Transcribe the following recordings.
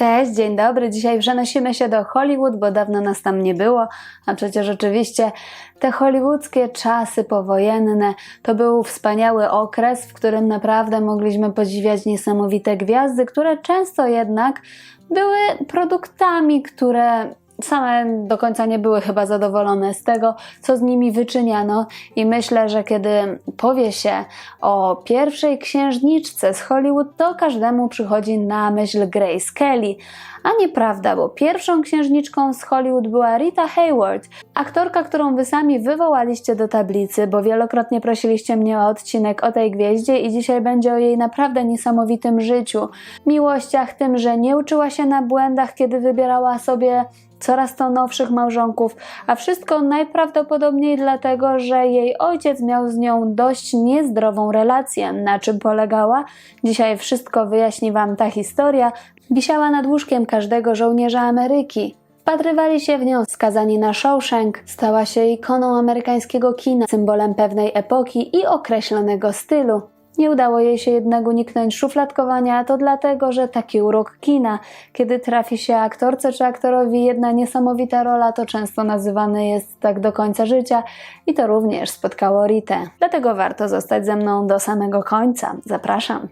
Cześć, dzień dobry. Dzisiaj przenosimy się do Hollywood, bo dawno nas tam nie było, a przecież oczywiście te hollywoodzkie czasy powojenne to był wspaniały okres, w którym naprawdę mogliśmy podziwiać niesamowite gwiazdy, które często jednak były produktami, które same do końca nie były chyba zadowolone z tego, co z nimi wyczyniano, i myślę, że kiedy powie się o pierwszej księżniczce z Hollywood, to każdemu przychodzi na myśl Grace Kelly. A nieprawda, bo pierwszą księżniczką z Hollywood była Rita Hayworth, aktorka, którą wy sami wywołaliście do tablicy, bo wielokrotnie prosiliście mnie o odcinek o tej gwieździe i dzisiaj będzie o jej naprawdę niesamowitym życiu, miłościach, tym, że nie uczyła się na błędach, kiedy wybierała sobie coraz to nowszych małżonków, a wszystko najprawdopodobniej dlatego, że jej ojciec miał z nią dość niezdrową relację. Na czym polegała? Dzisiaj wszystko wyjaśni Wam ta historia. Wisiała nad łóżkiem każdego żołnierza Ameryki. Wpatrywali się w nią skazani na Shawshank, stała się ikoną amerykańskiego kina, symbolem pewnej epoki i określonego stylu. Nie udało jej się jednak uniknąć szufladkowania, a to dlatego, że taki urok kina, kiedy trafi się aktorce czy aktorowi jedna niesamowita rola, to często nazywane jest tak do końca życia i to również spotkało Ritę. Dlatego warto zostać ze mną do samego końca. Zapraszam.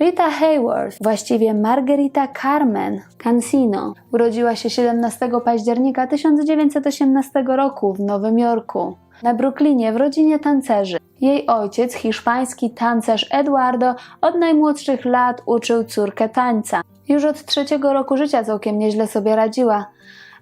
Rita Hayworth, właściwie Margarita Carmen Cancino, urodziła się 17 października 1918 roku w Nowym Jorku na Brooklynie w rodzinie tancerzy. Jej ojciec, hiszpański tancerz Eduardo, od najmłodszych lat uczył córkę tańca. Już od trzeciego roku życia całkiem nieźle sobie radziła.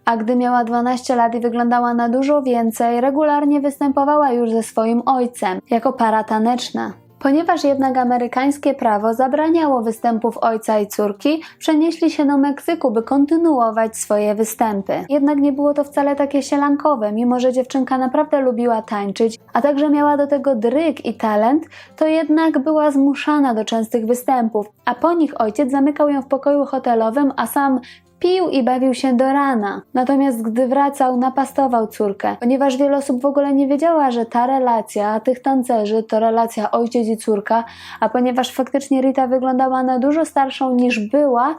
A gdy miała 12 lat i wyglądała na dużo więcej, regularnie występowała już ze swoim ojcem, jako para taneczna. Ponieważ jednak amerykańskie prawo zabraniało występów ojca i córki, przenieśli się do Meksyku, by kontynuować swoje występy. Jednak nie było to wcale takie sielankowe, mimo że dziewczynka naprawdę lubiła tańczyć, a także miała do tego dryg i talent, to jednak była zmuszana do częstych występów, a po nich ojciec zamykał ją w pokoju hotelowym, a sam pił i bawił się do rana. Natomiast gdy wracał, napastował córkę, ponieważ wiele osób w ogóle nie wiedziała, że ta relacja tych tancerzy to relacja ojciec i córka, a ponieważ faktycznie Rita wyglądała na dużo starszą niż była,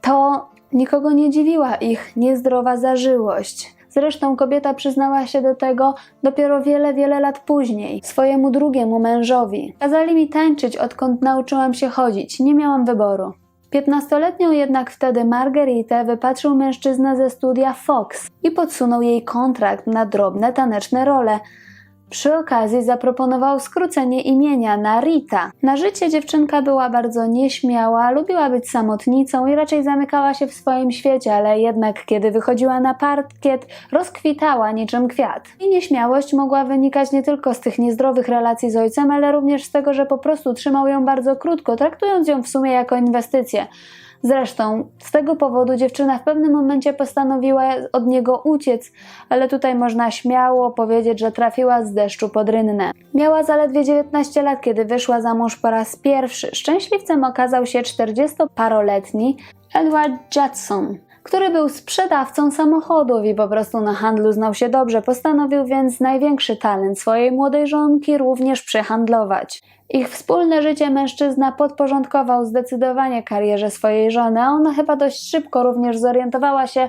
to nikogo nie dziwiła ich niezdrowa zażyłość. Zresztą kobieta przyznała się do tego dopiero wiele, wiele lat później, swojemu drugiemu mężowi. Kazali mi tańczyć, odkąd nauczyłam się chodzić, nie miałam wyboru. Piętnastoletnią jednak wtedy Margaritę wypatrzył mężczyzna ze studia Fox i podsunął jej kontrakt na drobne taneczne role. Przy okazji zaproponował skrócenie imienia na Rita. Na życie dziewczynka była bardzo nieśmiała, lubiła być samotnicą i raczej zamykała się w swoim świecie, ale jednak kiedy wychodziła na parkiet, rozkwitała niczym kwiat. I nieśmiałość mogła wynikać nie tylko z tych niezdrowych relacji z ojcem, ale również z tego, że po prostu trzymał ją bardzo krótko, traktując ją w sumie jako inwestycję. Zresztą z tego powodu dziewczyna w pewnym momencie postanowiła od niego uciec, ale tutaj można śmiało powiedzieć, że trafiła z deszczu pod rynnę. Miała zaledwie 19 lat, kiedy wyszła za mąż po raz pierwszy. Szczęśliwcem okazał się 40-paroletni Edward Judson, który był sprzedawcą samochodów i po prostu na handlu znał się dobrze. Postanowił więc największy talent swojej młodej żonki również przehandlować. Ich wspólne życie mężczyzna podporządkował zdecydowanie karierze swojej żony, a ona chyba dość szybko również zorientowała się,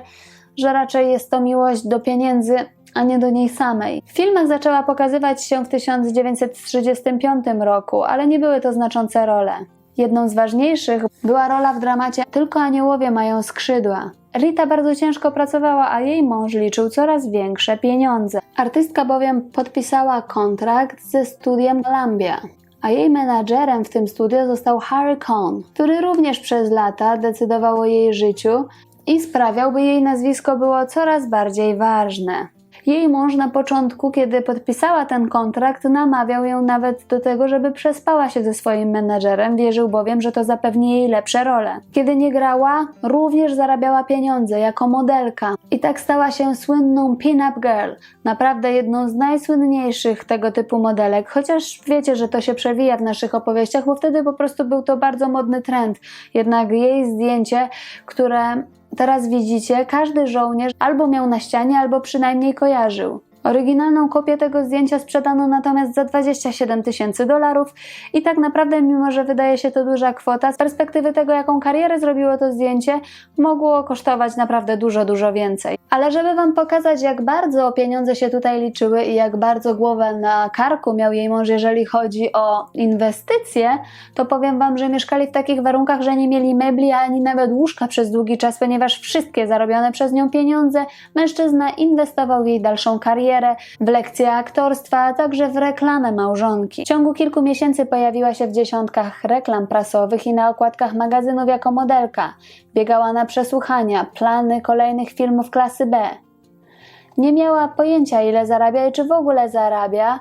że raczej jest to miłość do pieniędzy, a nie do niej samej. W filmach zaczęła pokazywać się w 1935 roku, ale nie były to znaczące role. Jedną z ważniejszych była rola w dramacie Tylko aniołowie mają skrzydła. Rita bardzo ciężko pracowała, a jej mąż liczył coraz większe pieniądze. Artystka bowiem podpisała kontrakt ze studiem Columbia a jej menadżerem w tym studio został Harry Cohn, który również przez lata decydował o jej życiu i sprawiał, by jej nazwisko było coraz bardziej ważne. Jej mąż na początku, kiedy podpisała ten kontrakt, namawiał ją nawet do tego, żeby przespała się ze swoim menedżerem, wierzył bowiem, że to zapewni jej lepsze role. Kiedy nie grała, również zarabiała pieniądze jako modelka i tak stała się słynną pin-up girl, naprawdę jedną z najsłynniejszych tego typu modelek, chociaż wiecie, że to się przewija w naszych opowieściach, bo wtedy po prostu był to bardzo modny trend. Jednak jej zdjęcie, które Teraz widzicie, każdy żołnierz albo miał na ścianie, albo przynajmniej kojarzył. Oryginalną kopię tego zdjęcia sprzedano natomiast za 27 tysięcy dolarów i tak naprawdę, mimo że wydaje się to duża kwota, z perspektywy tego, jaką karierę zrobiło to zdjęcie, mogło kosztować naprawdę dużo, dużo więcej. Ale żeby Wam pokazać, jak bardzo pieniądze się tutaj liczyły i jak bardzo głowę na karku miał jej mąż, jeżeli chodzi o inwestycje, to powiem Wam, że mieszkali w takich warunkach, że nie mieli mebli ani nawet łóżka przez długi czas, ponieważ wszystkie zarobione przez nią pieniądze mężczyzna inwestował w jej dalszą karierę, w lekcje aktorstwa, a także w reklamę małżonki. W ciągu kilku miesięcy pojawiła się w dziesiątkach reklam prasowych i na okładkach magazynów jako modelka. Biegała na przesłuchania, plany kolejnych filmów klasy B. Nie miała pojęcia, ile zarabia i czy w ogóle zarabia,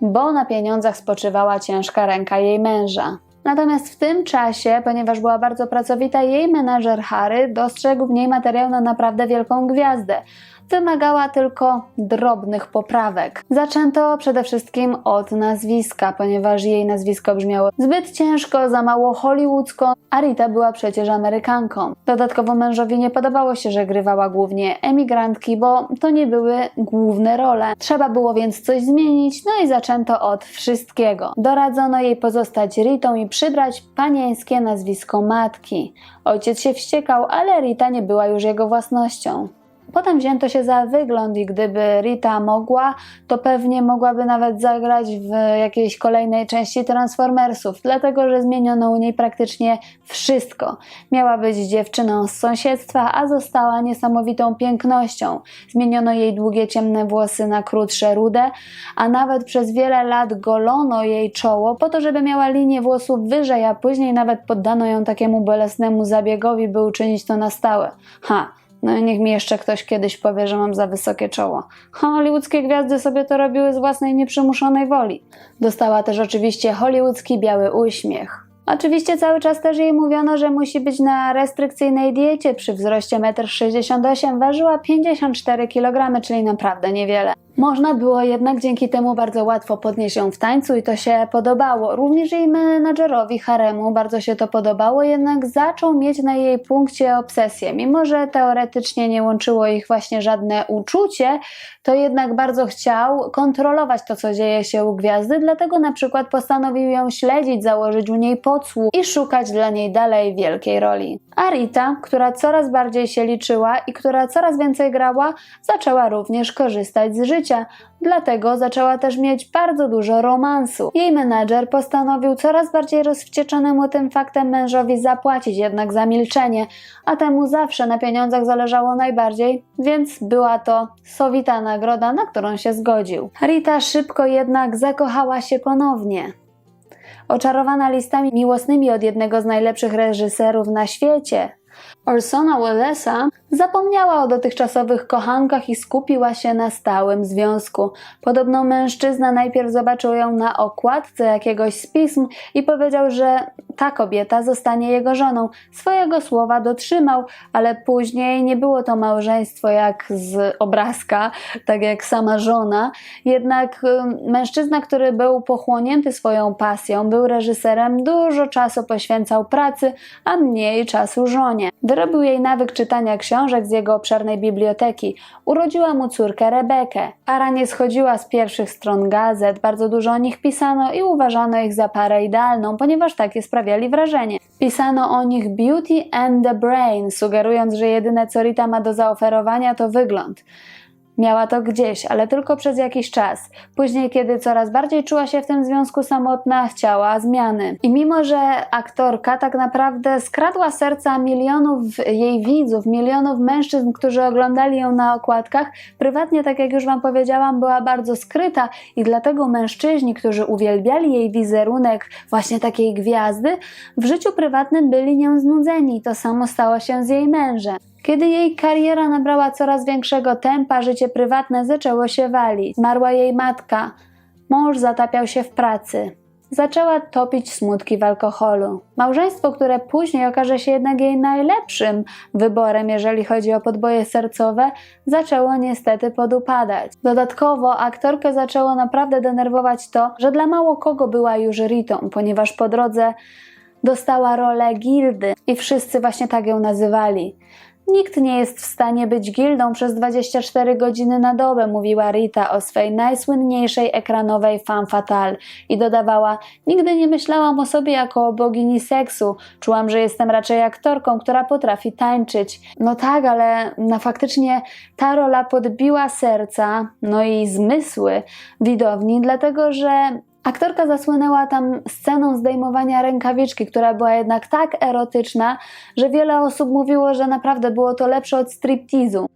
bo na pieniądzach spoczywała ciężka ręka jej męża. Natomiast w tym czasie, ponieważ była bardzo pracowita, jej menadżer Harry dostrzegł w niej materiał na naprawdę wielką gwiazdę. Wymagała tylko drobnych poprawek. Zaczęto przede wszystkim od nazwiska, ponieważ jej nazwisko brzmiało zbyt ciężko, za mało hollywoodzko, a Rita była przecież Amerykanką. Dodatkowo mężowi nie podobało się, że grywała głównie emigrantki, bo to nie były główne role. Trzeba było więc coś zmienić, no i zaczęto od wszystkiego. Doradzono jej pozostać Ritą i przybrać panieńskie nazwisko matki. Ojciec się wściekał, ale Rita nie była już jego własnością. Potem wzięto się za wygląd i gdyby Rita mogła, to pewnie mogłaby nawet zagrać w jakiejś kolejnej części Transformersów, dlatego że zmieniono u niej praktycznie wszystko. Miała być dziewczyną z sąsiedztwa, a została niesamowitą pięknością. Zmieniono jej długie ciemne włosy na krótsze rude, a nawet przez wiele lat golono jej czoło po to, żeby miała linię włosów wyżej, a później nawet poddano ją takiemu bolesnemu zabiegowi, by uczynić to na stałe. Ha! No i niech mi jeszcze ktoś kiedyś powie, że mam za wysokie czoło. Hollywoodzkie gwiazdy sobie to robiły z własnej nieprzymuszonej woli. Dostała też oczywiście hollywoodzki biały uśmiech. Oczywiście cały czas też jej mówiono, że musi być na restrykcyjnej diecie. Przy wzroście 1,68 m ważyła 54 kg, czyli naprawdę niewiele. Można było jednak dzięki temu bardzo łatwo podnieść ją w tańcu i to się podobało. Również jej menadżerowi haremu bardzo się to podobało, jednak zaczął mieć na jej punkcie obsesję. Mimo, że teoretycznie nie łączyło ich właśnie żadne uczucie, to jednak bardzo chciał kontrolować to, co dzieje się u gwiazdy, dlatego na przykład postanowił ją śledzić, założyć u niej podsłuch i szukać dla niej dalej wielkiej roli. A Rita, która coraz bardziej się liczyła i która coraz więcej grała, zaczęła również korzystać z życia dlatego zaczęła też mieć bardzo dużo romansu. Jej menadżer postanowił coraz bardziej rozwścieczonemu tym faktem mężowi zapłacić jednak za milczenie, a temu zawsze na pieniądzach zależało najbardziej, więc była to sowita nagroda, na którą się zgodził. Rita szybko jednak zakochała się ponownie. Oczarowana listami miłosnymi od jednego z najlepszych reżyserów na świecie, Orsona Wellesa zapomniała o dotychczasowych kochankach i skupiła się na stałym związku. Podobno mężczyzna najpierw zobaczył ją na okładce jakiegoś z pism i powiedział, że ta kobieta zostanie jego żoną. Swojego słowa dotrzymał, ale później nie było to małżeństwo jak z obrazka, tak jak sama żona. Jednak mężczyzna, który był pochłonięty swoją pasją, był reżyserem, dużo czasu poświęcał pracy, a mniej czasu żonie. Wyrobił jej nawyk czytania książek z jego obszernej biblioteki. Urodziła mu córkę Rebekę. Para nie schodziła z pierwszych stron gazet, bardzo dużo o nich pisano i uważano ich za parę idealną, ponieważ takie sprawiali wrażenie. Pisano o nich beauty and the brain, sugerując, że jedyne co Rita ma do zaoferowania to wygląd. Miała to gdzieś, ale tylko przez jakiś czas. Później, kiedy coraz bardziej czuła się w tym związku samotna, chciała zmiany. I mimo, że aktorka tak naprawdę skradła serca milionów jej widzów, milionów mężczyzn, którzy oglądali ją na okładkach, prywatnie, tak jak już Wam powiedziałam, była bardzo skryta i dlatego mężczyźni, którzy uwielbiali jej wizerunek właśnie takiej gwiazdy, w życiu prywatnym byli nią znudzeni. To samo stało się z jej mężem. Kiedy jej kariera nabrała coraz większego tempa, życie prywatne zaczęło się walić. Zmarła jej matka, mąż zatapiał się w pracy. Zaczęła topić smutki w alkoholu. Małżeństwo, które później okaże się jednak jej najlepszym wyborem, jeżeli chodzi o podboje sercowe, zaczęło niestety podupadać. Dodatkowo aktorkę zaczęło naprawdę denerwować to, że dla mało kogo była już Ritą, ponieważ po drodze dostała rolę Gildy i wszyscy właśnie tak ją nazywali. Nikt nie jest w stanie być gildą przez 24 godziny na dobę, mówiła Rita o swej najsłynniejszej ekranowej fatale i dodawała: Nigdy nie myślałam o sobie jako o bogini seksu. Czułam, że jestem raczej aktorką, która potrafi tańczyć. No tak, ale no, faktycznie ta rola podbiła serca, no i zmysły widowni, dlatego że Aktorka zasłynęła tam sceną zdejmowania rękawiczki, która była jednak tak erotyczna, że wiele osób mówiło, że naprawdę było to lepsze od striptizu.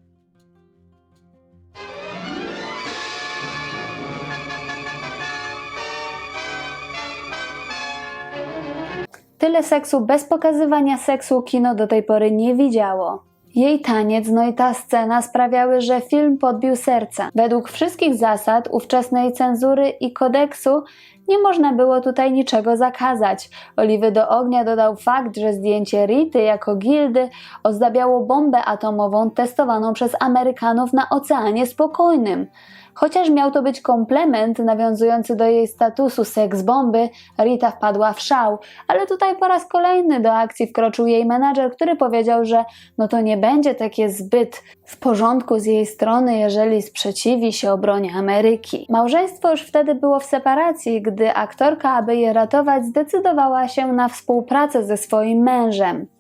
Tyle seksu bez pokazywania seksu kino do tej pory nie widziało. Jej taniec, no i ta scena sprawiały, że film podbił serca. Według wszystkich zasad ówczesnej cenzury i kodeksu nie można było tutaj niczego zakazać. Oliwy do ognia dodał fakt, że zdjęcie Rity jako gildy ozdabiało bombę atomową testowaną przez Amerykanów na Oceanie Spokojnym. Chociaż miał to być komplement nawiązujący do jej statusu seks bomby, Rita wpadła w szał, ale tutaj po raz kolejny do akcji wkroczył jej menadżer, który powiedział, że no to nie będzie takie zbyt w porządku z jej strony, jeżeli sprzeciwi się obronie Ameryki. Małżeństwo już wtedy było w separacji, gdy aktorka, aby je ratować, zdecydowała się na współpracę ze swoim mężem.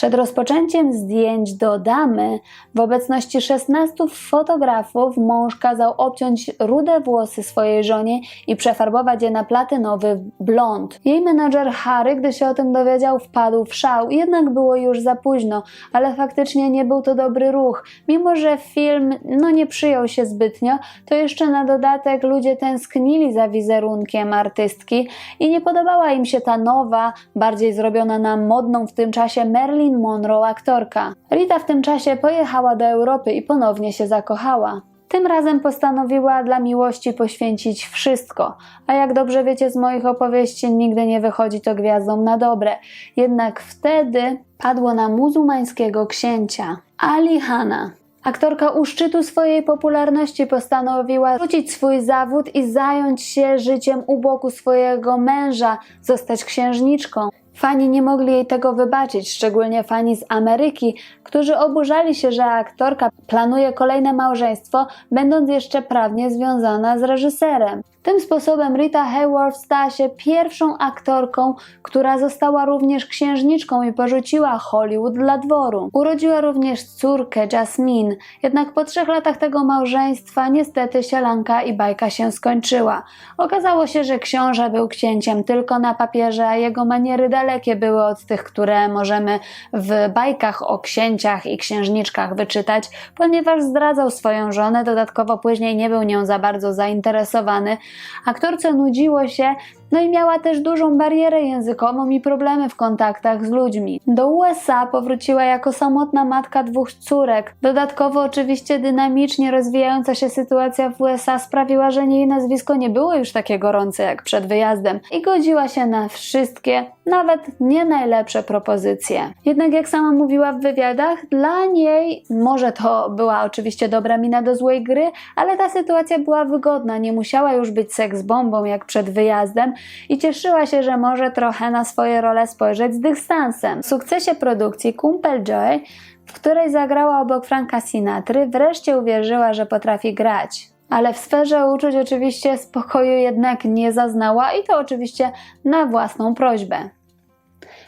Przed rozpoczęciem zdjęć do damy, w obecności 16 fotografów, mąż kazał obciąć rude włosy swojej żonie i przefarbować je na platynowy blond. Jej menadżer Harry, gdy się o tym dowiedział, wpadł w szał, jednak było już za późno, ale faktycznie nie był to dobry ruch. Mimo, że film no nie przyjął się zbytnio, to jeszcze na dodatek ludzie tęsknili za wizerunkiem artystki i nie podobała im się ta nowa, bardziej zrobiona na modną w tym czasie Marilyn Monroe aktorka. Rita w tym czasie pojechała do Europy i ponownie się zakochała. Tym razem postanowiła dla miłości poświęcić wszystko, a jak dobrze wiecie z moich opowieści, nigdy nie wychodzi to gwiazdą na dobre. Jednak wtedy padło na muzułmańskiego księcia Ali Hanna. Aktorka u szczytu swojej popularności postanowiła rzucić swój zawód i zająć się życiem u boku swojego męża, zostać księżniczką. Fani nie mogli jej tego wybaczyć, szczególnie fani z Ameryki, którzy oburzali się, że aktorka planuje kolejne małżeństwo, będąc jeszcze prawnie związana z reżyserem. Tym sposobem Rita Hayworth stała się pierwszą aktorką, która została również księżniczką i porzuciła Hollywood dla dworu. Urodziła również córkę Jasmine, jednak po trzech latach tego małżeństwa niestety sielanka i bajka się skończyła. Okazało się, że książę był księciem tylko na papierze, a jego maniery dalekie były od tych, które możemy w bajkach o księciach i księżniczkach wyczytać, ponieważ zdradzał swoją żonę, dodatkowo później nie był nią za bardzo zainteresowany. Aktorce nudziło się, no i miała też dużą barierę językową i problemy w kontaktach z ludźmi. Do USA powróciła jako samotna matka dwóch córek. Dodatkowo oczywiście dynamicznie rozwijająca się sytuacja w USA sprawiła, że jej nazwisko nie było już takie gorące jak przed wyjazdem i godziła się na wszystkie, nawet nie najlepsze propozycje. Jednak jak sama mówiła w wywiadach, dla niej może to była oczywiście dobra mina do złej gry, ale ta sytuacja była wygodna, nie musiała już być seks bombą jak przed wyjazdem i cieszyła się, że może trochę na swoje role spojrzeć z dystansem. W sukcesie produkcji Kumpel Joy, w której zagrała obok Franka Sinatry, wreszcie uwierzyła, że potrafi grać. Ale w sferze uczuć oczywiście spokoju jednak nie zaznała i to oczywiście na własną prośbę.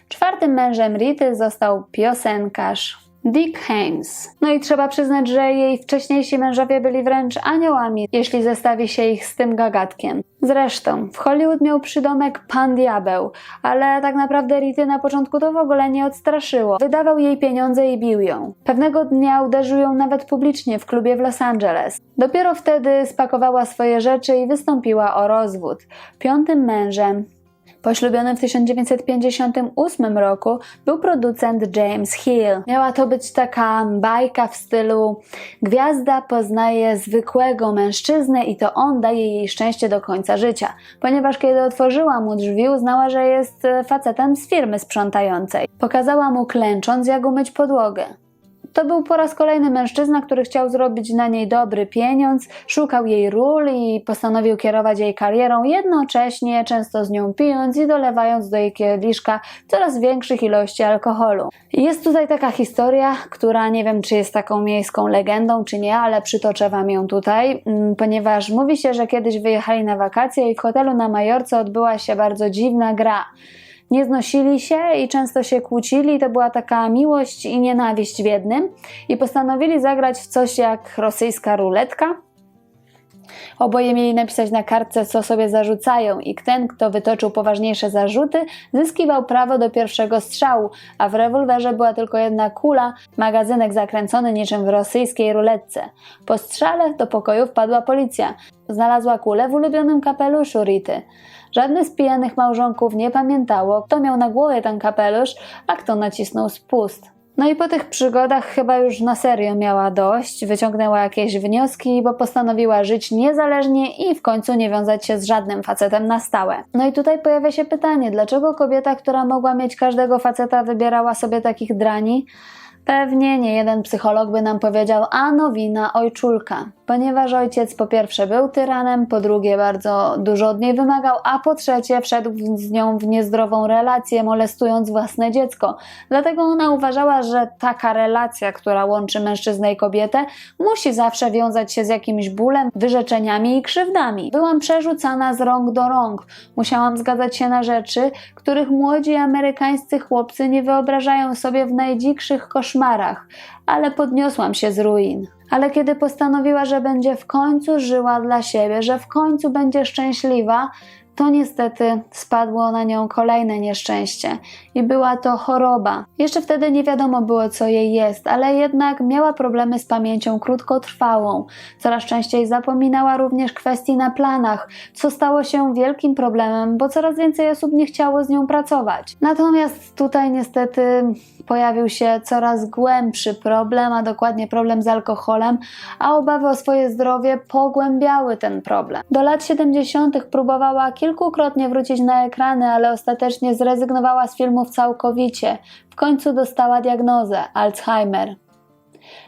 Czwartym mężem Rity został piosenkarz Dick Haynes. No i trzeba przyznać, że jej wcześniejsi mężowie byli wręcz aniołami, jeśli zestawi się ich z tym gagatkiem. Zresztą, w Hollywood miał przydomek Pan Diabeł, ale tak naprawdę Rity na początku to w ogóle nie odstraszyło. Wydawał jej pieniądze i bił ją. Pewnego dnia uderzył ją nawet publicznie w klubie w Los Angeles. Dopiero wtedy spakowała swoje rzeczy i wystąpiła o rozwód. Piątym mężem Poślubionym w 1958 roku był producent James Hill. Miała to być taka bajka w stylu gwiazda poznaje zwykłego mężczyznę i to on daje jej szczęście do końca życia. Ponieważ kiedy otworzyła mu drzwi, uznała, że jest facetem z firmy sprzątającej. Pokazała mu klęcząc, jak umyć podłogę. To był po raz kolejny mężczyzna, który chciał zrobić na niej dobry pieniądz, szukał jej ról i postanowił kierować jej karierą, jednocześnie często z nią pijąc i dolewając do jej kieliszka coraz większych ilości alkoholu. Jest tutaj taka historia, która nie wiem, czy jest taką miejską legendą, czy nie, ale przytoczę wam ją tutaj, mm, ponieważ mówi się, że kiedyś wyjechali na wakacje i w hotelu na Majorce odbyła się bardzo dziwna gra. Nie znosili się i często się kłócili, to była taka miłość i nienawiść w jednym i postanowili zagrać w coś jak rosyjska ruletka. Oboje mieli napisać na kartce, co sobie zarzucają, i ten, kto wytoczył poważniejsze zarzuty, zyskiwał prawo do pierwszego strzału, a w rewolwerze była tylko jedna kula, magazynek zakręcony niczym w rosyjskiej ruletce. Po strzale do pokoju wpadła policja. Znalazła kulę w ulubionym kapeluszu Rity. Żadne z pijanych małżonków nie pamiętało, kto miał na głowie ten kapelusz, a kto nacisnął spust. No i po tych przygodach chyba już na serio miała dość, wyciągnęła jakieś wnioski, bo postanowiła żyć niezależnie i w końcu nie wiązać się z żadnym facetem na stałe. No i tutaj pojawia się pytanie, dlaczego kobieta, która mogła mieć każdego faceta, wybierała sobie takich drani? Pewnie nie jeden psycholog by nam powiedział, a no wina ojczulka, ponieważ ojciec po pierwsze był tyranem, po drugie bardzo dużo od niej wymagał, a po trzecie wszedł z nią w niezdrową relację, molestując własne dziecko. Dlatego ona uważała, że taka relacja, która łączy mężczyznę i kobietę, musi zawsze wiązać się z jakimś bólem, wyrzeczeniami i krzywdami. Byłam przerzucana z rąk do rąk. Musiałam zgadzać się na rzeczy, których młodzi amerykańscy chłopcy nie wyobrażają sobie w najdzikszych koszmarach, ale podniosłam się z ruin. Ale kiedy postanowiła, że będzie w końcu żyła dla siebie, że w końcu będzie szczęśliwa, to niestety spadło na nią kolejne nieszczęście i była to choroba. Jeszcze wtedy nie wiadomo było, co jej jest, ale jednak miała problemy z pamięcią krótkotrwałą. Coraz częściej zapominała również kwestii na planach, co stało się wielkim problemem, bo coraz więcej osób nie chciało z nią pracować. Natomiast tutaj niestety pojawił się coraz głębszy problem, a dokładnie problem z alkoholem, a obawy o swoje zdrowie pogłębiały ten problem. Do lat 70. próbowała kilkukrotnie wrócić na ekrany, ale ostatecznie zrezygnowała z filmów całkowicie. W końcu dostała diagnozę Alzheimer.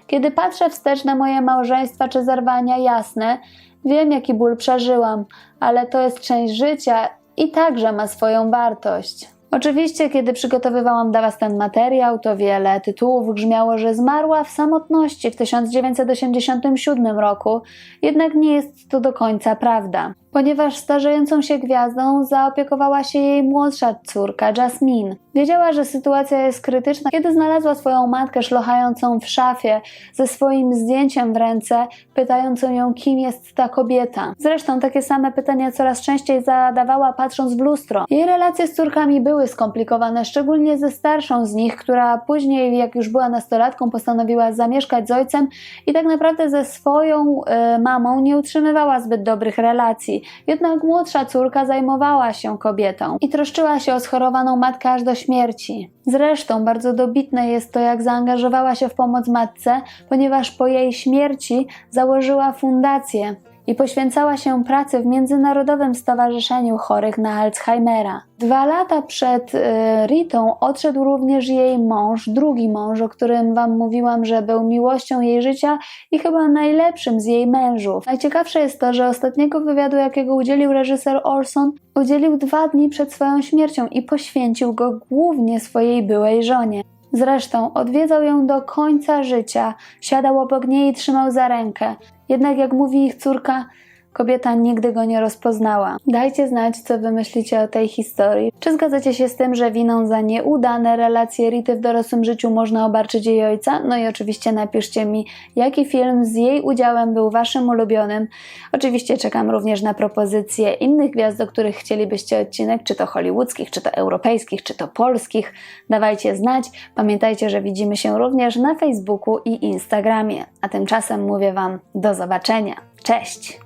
Kiedy patrzę wstecz na moje małżeństwa czy zerwania, jasne, wiem jaki ból przeżyłam, ale to jest część życia i także ma swoją wartość. Oczywiście, kiedy przygotowywałam dla Was ten materiał, to wiele tytułów grzmiało, że zmarła w samotności w 1987 roku, jednak nie jest to do końca prawda, ponieważ starzejącą się gwiazdą zaopiekowała się jej młodsza córka, Jasmine. Wiedziała, że sytuacja jest krytyczna, kiedy znalazła swoją matkę szlochającą w szafie ze swoim zdjęciem w ręce, pytającą ją, kim jest ta kobieta. Zresztą takie same pytania coraz częściej zadawała patrząc w lustro. Jej relacje z córkami były skomplikowane, szczególnie ze starszą z nich, która później, jak już była nastolatką, postanowiła zamieszkać z ojcem i tak naprawdę ze swoją y, mamą nie utrzymywała zbyt dobrych relacji. Jednak młodsza córka zajmowała się kobietą i troszczyła się o schorowaną matkę aż do śmierci. Zresztą bardzo dobitne jest to, jak zaangażowała się w pomoc matce, ponieważ po jej śmierci założyła fundację i poświęcała się pracy w Międzynarodowym Stowarzyszeniu Chorych na Alzheimera. Dwa lata przed y, Ritą odszedł również jej mąż, drugi mąż, o którym Wam mówiłam, że był miłością jej życia i chyba najlepszym z jej mężów. Najciekawsze jest to, że ostatniego wywiadu, jakiego udzielił reżyser Orson, udzielił dwa dni przed swoją śmiercią i poświęcił go głównie swojej byłej żonie. Zresztą odwiedzał ją do końca życia, siadał obok niej i trzymał za rękę. Jednak jak mówi ich córka, kobieta nigdy go nie rozpoznała. Dajcie znać, co wy myślicie o tej historii. Czy zgadzacie się z tym, że winą za nieudane relacje Rity w dorosłym życiu można obarczyć jej ojca? No i oczywiście napiszcie mi, jaki film z jej udziałem był waszym ulubionym. Oczywiście czekam również na propozycje innych gwiazd, do których chcielibyście odcinek, czy to hollywoodzkich, czy to europejskich, czy to polskich. Dawajcie znać. Pamiętajcie, że widzimy się również na Facebooku i Instagramie. A tymczasem mówię wam do zobaczenia. Cześć!